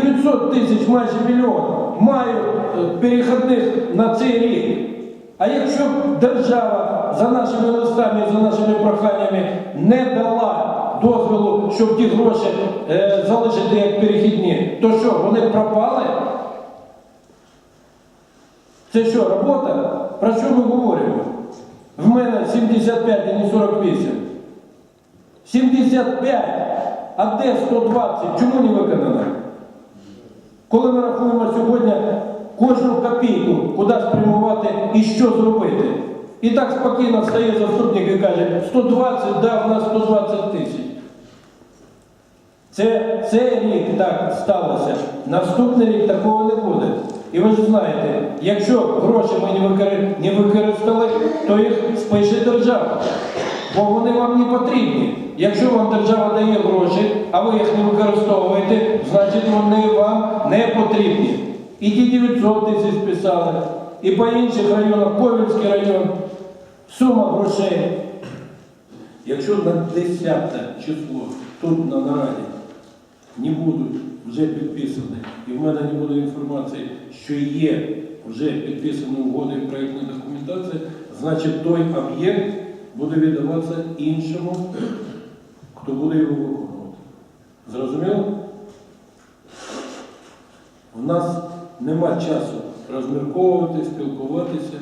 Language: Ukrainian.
900 тисяч, майже мільйон, мають е, перехідних на цей рік. А якщо б держава за нашими листами, за нашими проханнями не дала дозволу, щоб ті гроші е, залишити як перехідні, то що, вони пропали? Це що, робота? Про що ми говоримо? В мене 75, а не 48. 75. А де 120? Чому не виконано? Коли ми рахуємо сьогодні кожну копійку, куди спрямувати і що зробити. І так спокійно стає заступник і каже, 120, да, в нас 120 тисяч. Це цей рік так сталося. Наступний рік такого не буде. І ви ж знаєте, якщо гроші ми не не використали, то їх спише держава. Бо вони вам не потрібні. Якщо вам держава дає гроші, а ви їх не використовуєте, значить вони вам не потрібні. І ті 900 тисяч писали, і по інших районах, Ковільський район, сума грошей. Якщо на 10 число тут на нараді не будуть вже підписані, і в мене не буде інформації, що є вже підписані угоди і проєктна документація, значить той об'єкт буде віддаватися іншому, хто буде його виконувати. Зрозуміло? У нас нема часу розмірковувати, спілкуватися.